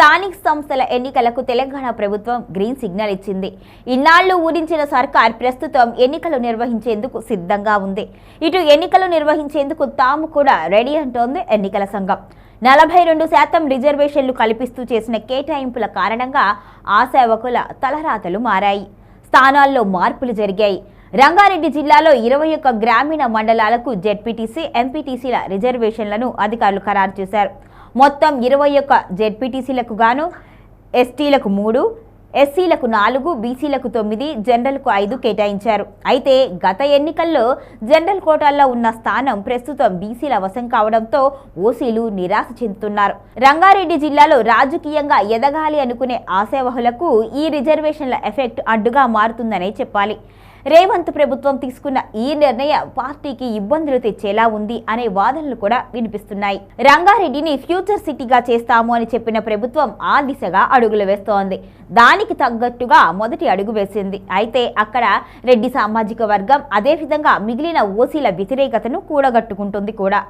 స్థానిక సంస్థల ఎన్నికలకు తెలంగాణ ప్రభుత్వం గ్రీన్ సిగ్నల్ ఇచ్చింది. ఇన్నాళ్ళు ఊరించిన సర్కార్ ప్రస్తుతం ఎన్నికలు నిర్వహించేందుకు సిద్ధంగా ఉంది. ఇటు ఎన్నికలు నిర్వహించేందుకు తాము కూడా రెడీ అంటోంది ఎన్నికల సంఘం. నలభై రెండు శాతం రిజర్వేషన్లు కల్పిస్తూ చేసిన కేటాయింపుల కారణంగా ఆశావకుల తలరాతలు మారాయి. స్థానాల్లో మార్పులు జరిగాయి. రంగారెడ్డి జిల్లాలో ఇరవై ఒక్క గ్రామీణ మండలాలకు జెడ్పీటీసీ ఎంపీటీసీల రిజర్వేషన్లను అధికారులు ఖరారు చేశారు. మొత్తం ఇరవై ఒక్క జెడ్పీటీసీలకు గాను ఎస్టీలకు మూడు ఎస్సీలకు నాలుగు బీసీలకు తొమ్మిది జనరల్కు ఐదు కేటాయించారు. అయితే గత ఎన్నికల్లో జనరల్ కోటాల్లో ఉన్న స్థానం ప్రస్తుతం బీసీల వశం కావడంతో ఓసీలు నిరాశ చెందుతున్నారు. రంగారెడ్డి జిల్లాలో రాజకీయంగా ఎదగాలి అనుకునే ఆశావహులకు ఈ రిజర్వేషన్ల ఎఫెక్ట్ అడ్డుగా మారుతుందనే చెప్పాలి. రేవంత్ ప్రభుత్వం తీసుకున్న ఈ నిర్ణయం పార్టీకి ఇబ్బందులు తెచ్చేలా ఉంది అనే వాదనలు కూడా వినిపిస్తున్నాయి. రంగారెడ్డిని ఫ్యూచర్ సిటీగా చేస్తాము అని చెప్పిన ప్రభుత్వం ఆ దిశగా అడుగులు వేస్తోంది. దానికి తగ్గట్టుగా మొదటి అడుగు వేసింది. అయితే అక్కడ రెడ్డి సామాజిక వర్గం అదేవిధంగా మిగిలిన ఓసీల వ్యతిరేకతను కూడగట్టుకుంటుంది కూడా.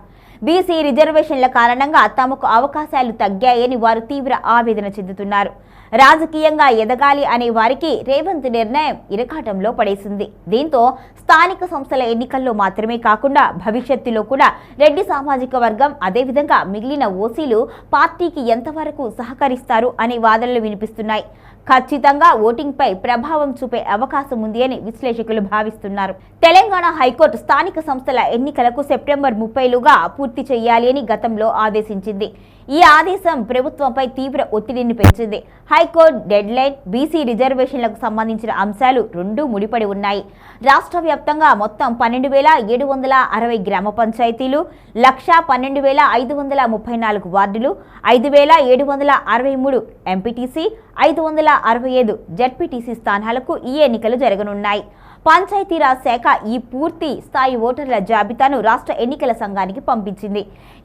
బీసీ రిజర్వేషన్ల కారణంగా తమకు అవకాశాలు తగ్గాయని వారు తీవ్ర ఆవేదన చెందుతున్నారు. రాజకీయంగా ఎదగాలి అనే వారికి రేవంత్ నిర్ణయం ఇరకాటంలో పడేసింది. దీంతో స్థానిక సంస్థల ఎన్నికల్లో మాత్రమే కాకుండా భవిష్యత్తులో కూడా రెడ్డి సామాజిక వర్గం అదేవిధంగా మిగిలిన ఓసీలు పార్టీకి ఎంతవరకు సహకరిస్తారు అనే వాదనలు వినిపిస్తున్నాయి. ఖచ్చితంగా ఓటింగ్పై ప్రభావం చూపే అవకాశం ఉంది అని విశ్లేషకులు భావిస్తున్నారు. తెలంగాణ హైకోర్టు స్థానిక సంస్థల ఎన్నికలకు సెప్టెంబర్ ముప్పైలుగా పూర్తి చేయాలి అని గతంలో ఆదేశించింది. ఈ ఆదేశం ప్రభుత్వంపై తీవ్ర ఒత్తిడిని పెంచింది. హైకోర్టు డెడ్లైన్ బీసీ రిజర్వేషన్లకు సంబంధించిన అంశాలు రెండూ ముడిపడి ఉన్నాయి. రాష్ట్ర వ్యాప్తంగా మొత్తం పన్నెండు వేల ఏడు వందల అరవై గ్రామ పంచాయతీలు లక్ష పన్నెండు వేల ఐదు వందల ముప్పై నాలుగు వార్డులు ఐదు వేల ఏడు వందల అరవై మూడు ఎంపీటీసీ ఐదు వందల అరవై ఐదు జడ్పీటీసీ స్థానాలకు ఈ ఎన్నికలు జరగనున్నాయి. పంచాయతీరాజ్ శాఖ ఈ పూర్తి స్థాయి ఓటర్ల జాబితాను రాష్ట్ర ఎన్నికల సంఘానికి పంపించింది.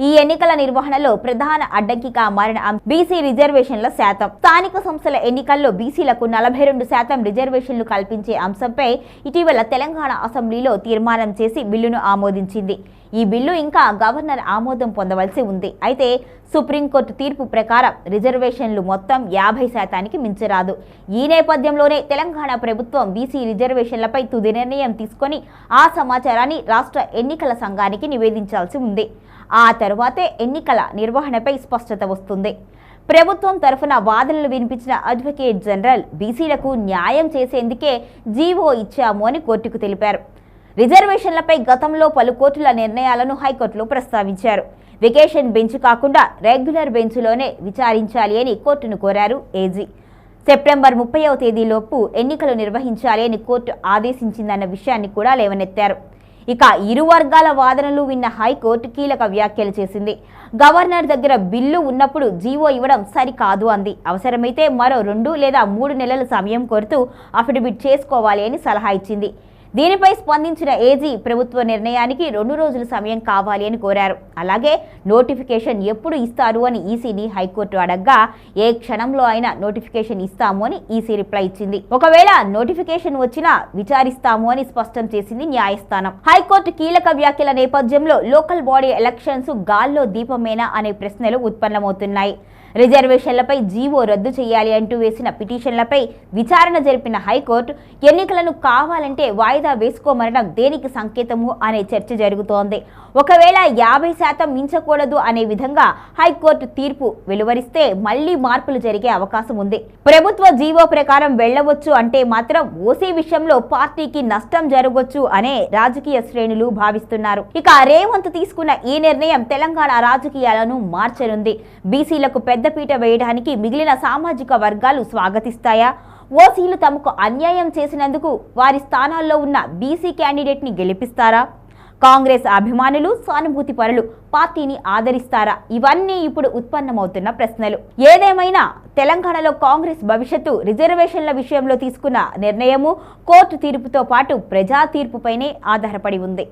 ఈ ఎన్నికల నిర్వహణలో ప్రధాన అడ్డంకిగా మారిన బీసీ రిజర్వేషన్ల శాతం. స్థానిక సంస్థల ఎన్నికల్లో బీసీలకు నలభై రెండు శాతం రిజర్వేషన్లు కల్పించే అంశంపై ఇటీవల తెలంగాణ అసెంబ్లీలో తీర్మానం చేసి బిల్లును ఆమోదించింది. ఈ బిల్లు ఇంకా గవర్నర్ ఆమోదం పొందవలసి ఉంది. అయితే సుప్రీంకోర్టు తీర్పు ప్రకారం రిజర్వేషన్లు మొత్తం యాభై శాతానికి మించరాదు. ఈ నేపథ్యంలోనే తెలంగాణ ప్రభుత్వం బీసీ రిజర్వేషన్లపై తుది నిర్ణయం తీసుకొని ఆ సమాచారాన్ని రాష్ట్ర ఎన్నికల సంఘానికి నివేదించాల్సి ఉంది. ఆ తరువాతే ఎన్నికల నిర్వహణపై స్పష్టత వస్తుంది. ప్రభుత్వం తరఫున వాదనలు వినిపించిన అడ్వకేట్ జనరల్ బీసీలకు న్యాయం చేసేందుకే జీవో ఇచ్చాము అని కోర్టుకు తెలిపారు. రిజర్వేషన్లపై గతంలో పలు కోర్టుల నిర్ణయాలను హైకోర్టులో ప్రస్తావించారు. వెకేషన్ బెంచ్ కాకుండా రెగ్యులర్ బెంచ్లోనే విచారించాలి అని కోర్టును కోరారు ఏజీ. సెప్టెంబర్ ముప్పైవ తేదీలోపు ఎన్నికలు నిర్వహించాలి అని కోర్టు ఆదేశించిందన్న విషయాన్ని కూడా లేవనెత్తారు. ఇక ఇరు వర్గాల వాదనలు విన్న హైకోర్టు కీలక వ్యాఖ్యలు చేసింది. గవర్నర్ దగ్గర బిల్లు ఉన్నప్పుడు జీవో ఇవ్వడం సరికాదు అంది. అవసరమైతే మరో రెండు లేదా మూడు నెలల సమయం కోరుతూ అఫిడవిట్ చేసుకోవాలి అని సలహా ఇచ్చింది. దీనిపై స్పందించిన ఏజీ ప్రభుత్వ నిర్ణయానికి రెండు రోజుల సమయం కావాలి అని కోరారు. అలాగే నోటిఫికేషన్ ఎప్పుడు ఇస్తారు అని ఈసీని హైకోర్టు అడగ్గా ఏ క్షణంలో అయినా నోటిఫికేషన్ ఇస్తాము అని ఈసీ రిప్లై ఇచ్చింది. ఒకవేళ నోటిఫికేషన్ వచ్చినా విచారిస్తాము అని స్పష్టం చేసింది న్యాయస్థానం. హైకోర్టు కీలక వ్యాఖ్యల నేపథ్యంలో లోకల్ బాడీ ఎలక్షన్స్ గాల్లో దీపమేనా అనే ప్రశ్నలు ఉత్పన్నమవుతున్నాయి. రిజర్వేషన్లపై జీవో రద్దు చేయాలి అంటూ వేసిన పిటిషన్లపై విచారణ జరిపిన హైకోర్టు ఎన్నికలను కావాలంటే వాయిదా వేసుకోమనడం దేనికి సంకేతము అనే చర్చ జరుగుతోంది. ఒకవేళ యాభై శాతం మించకూడదు అనే విధంగా హైకోర్టు తీర్పు వెలువరిస్తే మళ్ళీ మార్పులు జరిగే అవకాశం ఉంది. ప్రభుత్వ జీవో ప్రకారం వెళ్ళవచ్చు అంటే మాత్రం ఓసీ విషయంలో పార్టీకి నష్టం జరగవచ్చు అనే రాజకీయ శ్రేణులు భావిస్తున్నారు. ఇక రేవంత్ తీసుకున్న ఈ నిర్ణయం తెలంగాణ రాజకీయాలను మార్చనుంది. బీసీలకు పెద్దపీట వేయడానికి మిగిలిన సామాజిక వర్గాలు స్వాగతిస్తాయా? ఓసీలు తమకు అన్యాయం చేసినందుకు వారి స్థానాల్లో ఉన్న బీసీ క్యాండిడేట్ని గెలిపిస్తారా? కాంగ్రెస్ అభిమానులు సానుభూతి పరులు పార్టీని ఆదరిస్తారా? ఇవన్నీ ఇప్పుడు ఉత్పన్నమవుతున్న ప్రశ్నలు. ఏదేమైనా తెలంగాణలో కాంగ్రెస్ భవిష్యత్తు రిజర్వేషన్ల విషయంలో తీసుకున్న నిర్ణయము కోర్టు తీర్పుతో పాటు ప్రజా తీర్పుపైనే ఆధారపడి ఉంది.